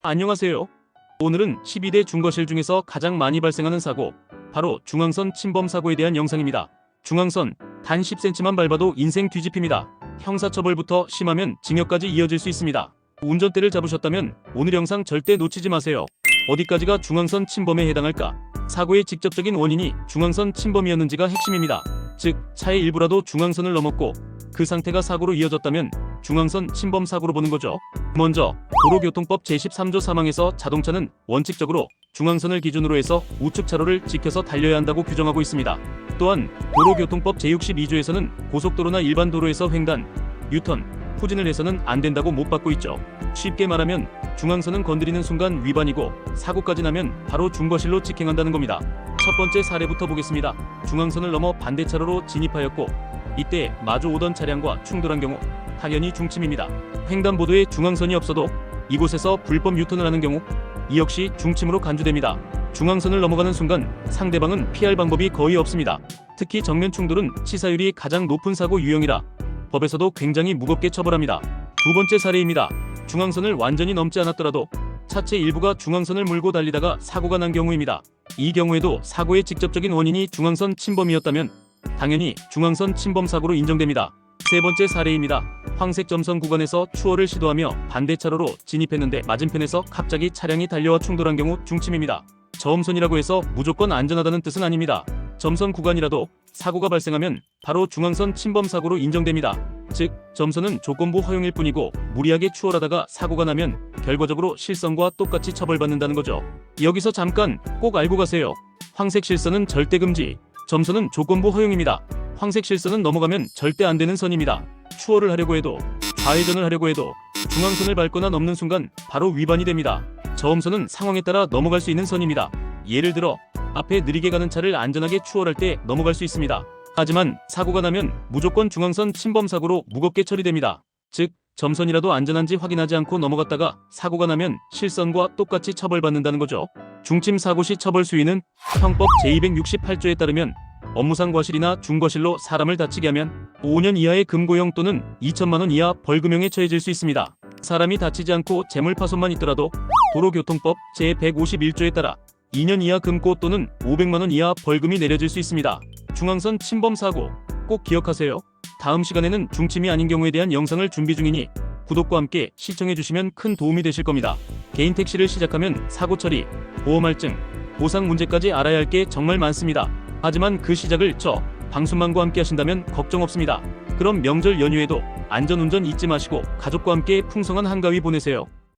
안녕하세요. 오늘은 12대 중거실 중에서 가장 많이 발생하는 사고, 바로 중앙선 침범 사고에 대한 영상입니다. 중앙선 단 10cm만 밟아도 인생 뒤집힙니다. 형사처벌부터 심하면 징역까지 이어질 수 있습니다. 운전대를 잡으셨다면 오늘 영상 절대 놓치지 마세요. 어디까지가 중앙선 침범에 해당할까? 사고의 직접적인 원인이 중앙선 침범이었는지가 핵심입니다. 즉, 차의 일부라도 중앙선을 넘었고 그 상태가 사고로 이어졌다면 중앙선 침범 사고로 보는 거죠. 먼저 도로교통법 제13조 사망에서 자동차는 원칙적으로 중앙선을 기준으로 해서 우측 차로를 지켜서 달려야 한다고 규정하고 있습니다. 또한 도로교통법 제62조에서는 고속도로나 일반 도로에서 횡단, 유턴, 후진을 해서는 안 된다고 못 받고 있죠. 쉽게 말하면 중앙선은 건드리는 순간 위반이고 사고까지 나면 바로 중거실로 직행한다는 겁니다. 첫 번째 사례부터 보겠습니다. 중앙선을 넘어 반대 차로로 진입하였고 이때 마주 오던 차량과 충돌한 경우 당연히 중침입니다. 횡단보도에 중앙선이 없어도 이곳에서 불법 유턴을 하는 경우 이 역시 중침으로 간주됩니다. 중앙선을 넘어가는 순간 상대방은 피할 방법이 거의 없습니다. 특히 정면 충돌은 치사율이 가장 높은 사고 유형이라 법에서도 굉장히 무겁게 처벌합니다. 두 번째 사례입니다. 중앙선을 완전히 넘지 않았더라도 차체 일부가 중앙선을 물고 달리다가 사고가 난 경우입니다. 이 경우에도 사고의 직접적인 원인이 중앙선 침범이었다면 당연히 중앙선 침범 사고로 인정됩니다. 세 번째 사례입니다. 황색 점선 구간에서 추월을 시도하며 반대 차로로 진입했는데 맞은편에서 갑자기 차량이 달려와 충돌한 경우 중침입니다. 저음선이라고 해서 무조건 안전하다는 뜻은 아닙니다. 점선 구간이라도 사고가 발생하면 바로 중앙선 침범 사고로 인정됩니다. 즉, 점선은 조건부 허용일 뿐이고 무리하게 추월하다가 사고가 나면 결과적으로 실선과 똑같이 처벌받는다는 거죠. 여기서 잠깐 꼭 알고 가세요. 황색 실선은 절대 금지, 점선은 조건부 허용입니다. 황색 실선은 넘어가면 절대 안 되는 선입니다. 추월을 하려고 해도 좌회전을 하려고 해도 중앙선을 밟거나 넘는 순간 바로 위반이 됩니다. 저음선은 상황에 따라 넘어갈 수 있는 선입니다. 예를 들어 앞에 느리게 가는 차를 안전하게 추월할 때 넘어갈 수 있습니다. 하지만 사고가 나면 무조건 중앙선 침범 사고로 무겁게 처리됩니다. 즉 점선이라도 안전한지 확인하지 않고 넘어갔다가 사고가 나면 실선과 똑같이 처벌받는다는 거죠. 중침 사고 시 처벌 수위는 형법 제268조에 따르면 업무상 과실이나 중과실로 사람을 다치게 하면 5년 이하의 금고형 또는 2천만 원 이하 벌금형에 처해질 수 있습니다. 사람이 다치지 않고 재물 파손만 있더라도 도로교통법 제151조에 따라 2년 이하 금고 또는 500만 원 이하 벌금이 내려질 수 있습니다. 중앙선 침범 사고 꼭 기억하세요. 다음 시간에는 중침이 아닌 경우에 대한 영상을 준비 중이니 구독과 함께 시청해 주시면 큰 도움이 되실 겁니다. 개인 택시를 시작하면 사고 처리, 보험 할증, 보상 문제까지 알아야 할 게 정말 많습니다. 하지만 그 시작을 저 방순만과 함께 하신다면 걱정 없습니다. 그럼 명절 연휴에도 안전운전 잊지 마시고 가족과 함께 풍성한 한가위 보내세요.